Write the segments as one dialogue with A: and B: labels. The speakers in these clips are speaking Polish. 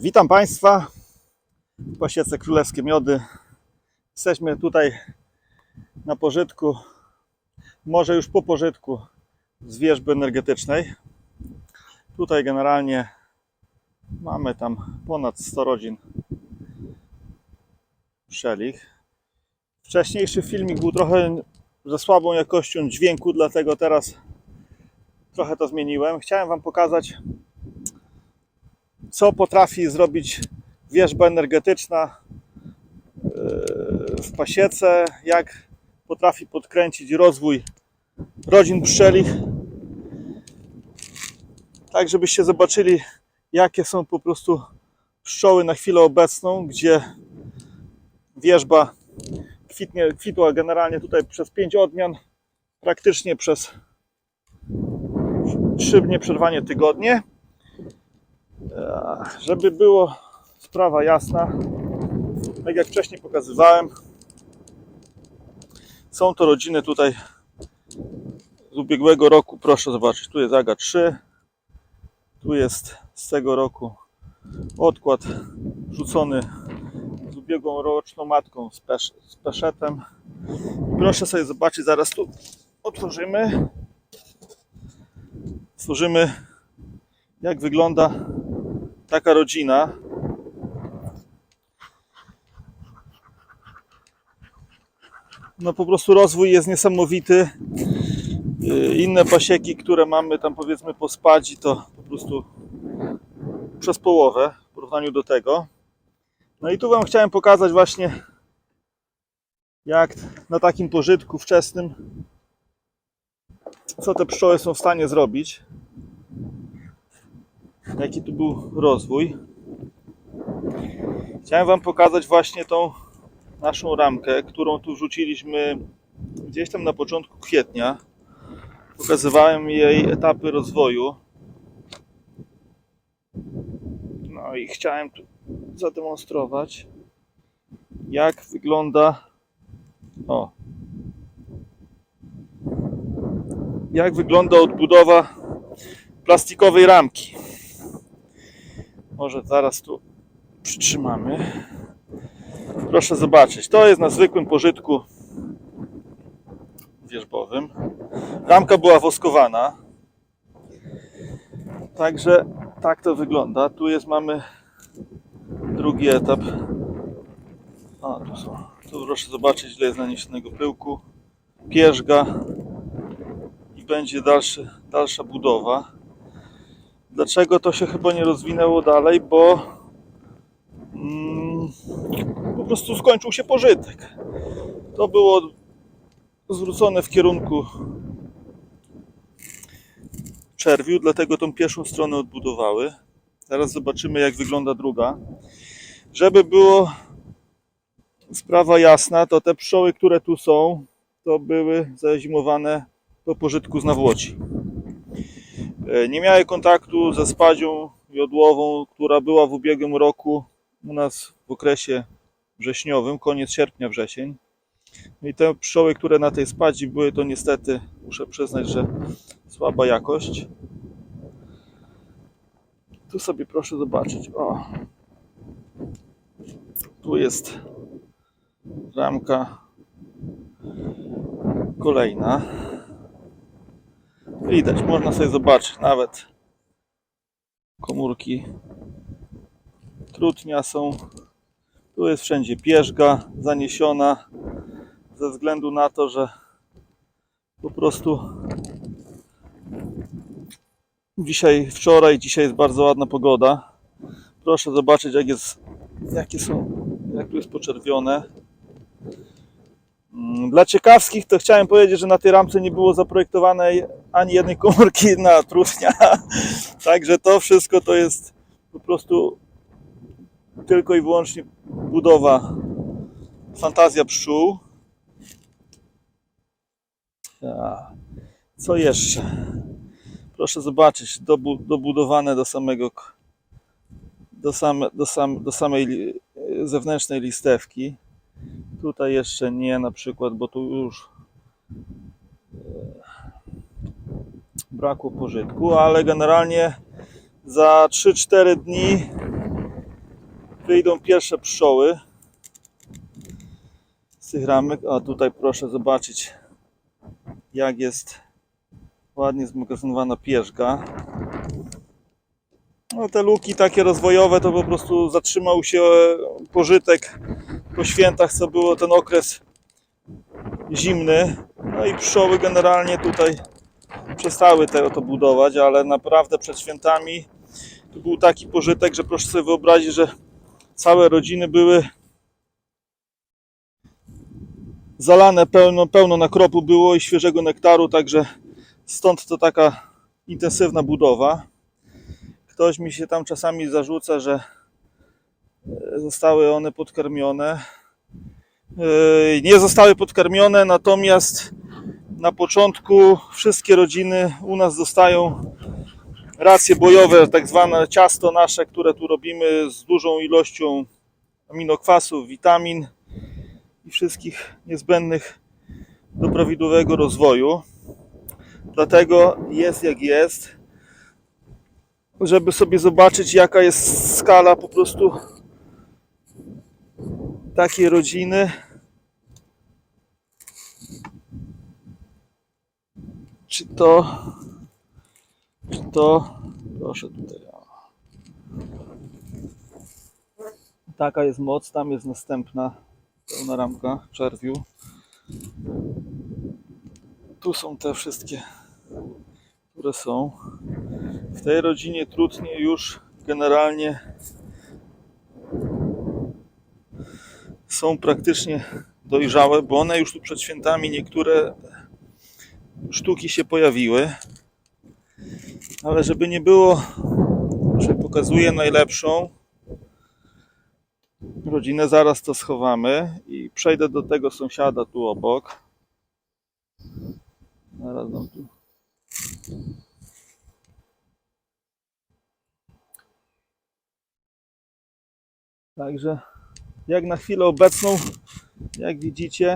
A: Witam Państwa w pasiece Królewskie Miody. Jesteśmy tutaj na pożytku, może już po pożytku z wierzby energetycznej. Tutaj generalnie mamy tam ponad 100 rodzin pszczelich. Wcześniejszy filmik był trochę ze słabą jakością dźwięku, dlatego teraz trochę to zmieniłem. Chciałem Wam pokazać co potrafi zrobić wierzba energetyczna yy, w pasiece, jak potrafi podkręcić rozwój rodzin pszczelich. Tak, żebyście zobaczyli, jakie są po prostu pszczoły na chwilę obecną, gdzie wierzba kwitnie, kwitła generalnie tutaj przez 5 odmian, praktycznie przez 3 nieprzerwanie tygodnie. Żeby było sprawa jasna, tak jak wcześniej pokazywałem, są to rodziny tutaj z ubiegłego roku. Proszę zobaczyć, tu jest Aga 3, tu jest z tego roku odkład rzucony z ubiegłą roczną matką z, pesz, z peszetem. Proszę sobie zobaczyć, zaraz tu otworzymy. Stworzymy jak wygląda taka rodzina. No po prostu rozwój jest niesamowity. Yy, Inne pasieki, które mamy tam powiedzmy po spadzi, to po prostu przez połowę w porównaniu do tego. No i tu Wam chciałem pokazać właśnie jak na takim pożytku wczesnym co te pszczoły są w stanie zrobić jaki tu był rozwój. Chciałem Wam pokazać właśnie tą naszą ramkę, którą tu wrzuciliśmy gdzieś tam na początku kwietnia. Pokazywałem jej etapy rozwoju. No i chciałem tu zademonstrować, jak wygląda. O. Jak wygląda odbudowa plastikowej ramki. Może zaraz tu przytrzymamy. Proszę zobaczyć, to jest na zwykłym pożytku wierzbowym. Ramka była woskowana. Także tak to wygląda. Tu jest mamy drugi etap. A, tu są. Tu proszę zobaczyć, ile jest naniesionego pyłku. Pierzga i będzie dalszy, dalsza budowa. Dlaczego to się chyba nie rozwinęło dalej? Bo mm, po prostu skończył się pożytek. To było zwrócone w kierunku czerwiu, dlatego tą pierwszą stronę odbudowały. Teraz zobaczymy, jak wygląda druga. Żeby było sprawa jasna, to te pszczoły, które tu są, to były zazimowane po pożytku z nawłoci. E, Nie miałem kontaktu ze spadzią jodłową, która była w ubiegłym roku u nas w okresie wrześniowym, koniec sierpnia, wrzesień. No I te pszczoły, które na tej spadzi były, to niestety muszę przyznać, że słaba jakość. Tu sobie proszę zobaczyć. O. Tu jest ramka kolejna. Widać, można sobie zobaczyć nawet komórki trutnia są. Tu jest wszędzie pierzga zaniesiona ze względu na to, że po prostu dzisiaj, wczoraj, dzisiaj jest bardzo ładna pogoda. Proszę zobaczyć jak jest, jakie są, jak tu jest poczerwione. Mm, Dla ciekawskich to chciałem powiedzieć, że na tej ramce nie było zaprojektowanej ani jednej komórki na trutnia. Także to wszystko to jest po prostu tylko i wyłącznie budowa, fantazja pszczół. Co jeszcze? Proszę zobaczyć, dobu, dobudowane do samego do, same, do, sam, do samej zewnętrznej listewki. Tutaj jeszcze nie na przykład, bo tu już e, brakło pożytku, ale generalnie za 3-4 dni wyjdą pierwsze pszczoły z tych ramek. A tutaj proszę zobaczyć, jak jest ładnie zmagazynowana pierzga. No te luki takie rozwojowe to po prostu zatrzymał się pożytek po świętach, co było ten okres zimny. No i pszczoły generalnie tutaj przestały te, to budować, ale naprawdę przed świętami to był taki pożytek, że proszę sobie wyobrazić, że całe rodziny były zalane pełno, pełno nakropu było i świeżego nektaru, także stąd to taka intensywna budowa. Ktoś mi się tam czasami zarzuca, że e, zostały one podkarmione. E, Nie zostały podkarmione, natomiast na początku wszystkie rodziny u nas dostają racje bojowe, tak zwane ciasto nasze, które tu robimy z dużą ilością aminokwasów, witamin i wszystkich niezbędnych do prawidłowego rozwoju. Dlatego jest jak jest, żeby sobie zobaczyć jaka jest skala po prostu takiej rodziny. Czy to, czy to, proszę tutaj. Taka jest moc, tam jest następna pełna ramka czerwiu. Tu są te wszystkie, które są. W tej rodzinie trudnie już generalnie są praktycznie dojrzałe, bo one już tu przed świętami niektóre sztuki się pojawiły. Ale żeby nie było, że pokazuję najlepszą rodzinę, zaraz to schowamy i przejdę do tego sąsiada tu obok. Zaraz dam tu. Także jak na chwilę obecną, jak widzicie,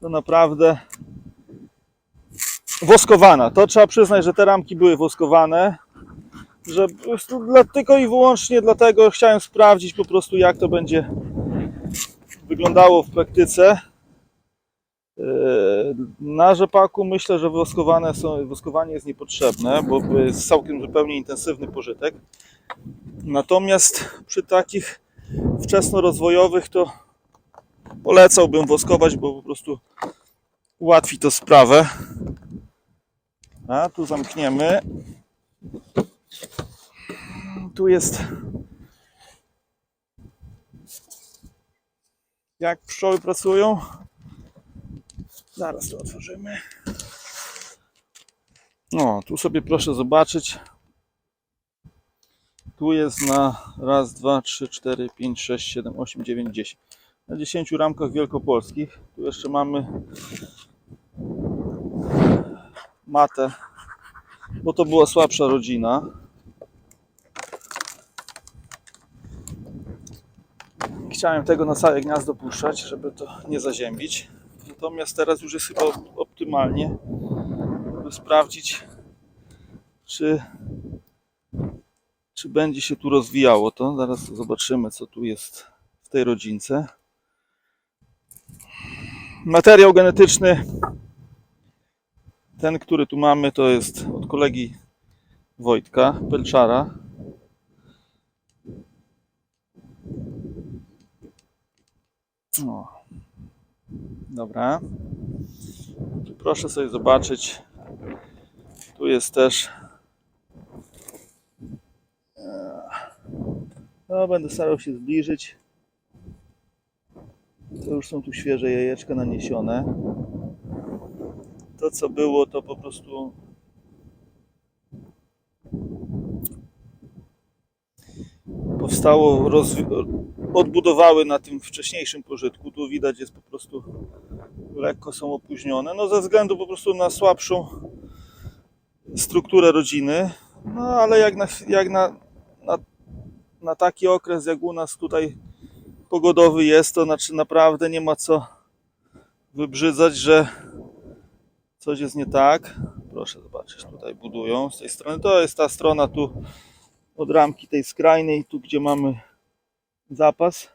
A: to naprawdę woskowana. To trzeba przyznać, że te ramki były woskowane. Że tylko i wyłącznie dlatego chciałem sprawdzić po prostu jak to będzie wyglądało w praktyce. Yy, Na rzepaku myślę, że woskowane są, woskowanie jest niepotrzebne, bo jest całkiem zupełnie intensywny pożytek. Natomiast przy takich wczesnorozwojowych to polecałbym woskować, bo po prostu ułatwi to sprawę. A tu zamkniemy. Tu jest. Jak pszczoły pracują? Zaraz to otworzymy. No, tu sobie proszę zobaczyć. Tu jest na raz, dwa, trzy, cztery, pięć, sześć, siedem, osiem, dziewięć, dziesięć. Na 10 ramkach wielkopolskich. Tu jeszcze mamy matę, bo to była słabsza rodzina. Chciałem tego na całe gniazdo puszczać, żeby to nie zaziębić. Natomiast teraz już jest chyba optymalnie, żeby sprawdzić, czy, czy będzie się tu rozwijało to. Zaraz zobaczymy, co tu jest w tej rodzince. Materiał genetyczny, ten, który tu mamy, to jest od kolegi Wojtka Pelczara. O. Dobra. Proszę sobie zobaczyć. Tu jest też. e, No, będę starał się zbliżyć. To już są tu świeże jajeczka naniesione. To co było, to po prostu powstało, odbudowały na tym wcześniejszym pożytku. Tu widać jest po prostu lekko są opóźnione. No ze względu po prostu na słabszą strukturę rodziny. No ale jak na, jak na, na, na taki okres jak u nas tutaj pogodowy jest, to znaczy naprawdę nie ma co wybrzydzać, że coś jest nie tak. Proszę zobaczyć, tutaj budują z tej strony. To jest ta strona tu od ramki tej skrajnej, tu gdzie mamy zapas.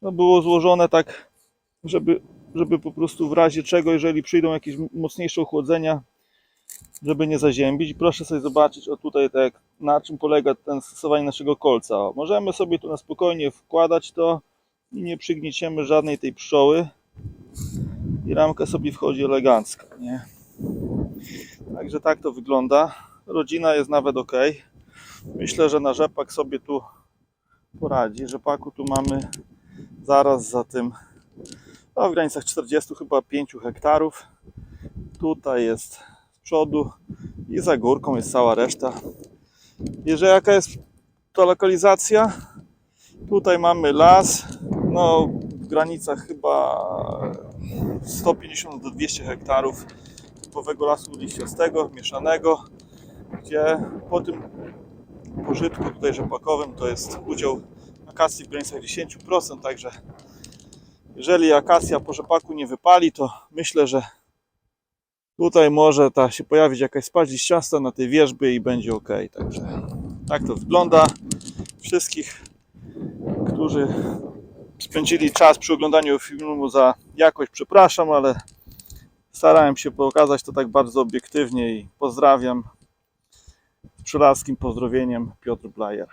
A: To było złożone tak, żeby, żeby po prostu w razie czego, jeżeli przyjdą jakieś mocniejsze ochłodzenia, żeby nie zaziębić. Proszę sobie zobaczyć, o tutaj tak, na czym polega ten stosowanie naszego kolca. Możemy sobie tu na spokojnie wkładać to i nie przygnieciemy żadnej tej pszczoły. I ramka sobie wchodzi elegancko, nie? Także tak to wygląda. Rodzina jest nawet ok. Myślę, że na rzepak sobie tu poradzi. Rzepaku tu mamy zaraz za tym no, w granicach 40 chyba 5 hektarów. Tutaj jest przodu i za górką jest cała reszta. Jeżeli jaka jest to lokalizacja? Tutaj mamy las, no w granicach chyba 150 do 200 hektarów typowego lasu liściastego, mieszanego, gdzie po tym pożytku tutaj rzepakowym to jest udział akacji w granicach 10%, także jeżeli akacja po rzepaku nie wypali, to myślę, że tutaj może ta się pojawić jakaś spaść liściasta na tej wierzbie i będzie ok. Także tak to wygląda. Wszystkich, którzy spędzili czas przy oglądaniu filmu za jakość, przepraszam, ale starałem się pokazać to tak bardzo obiektywnie i pozdrawiam z pozdrowieniem Piotr Blajer.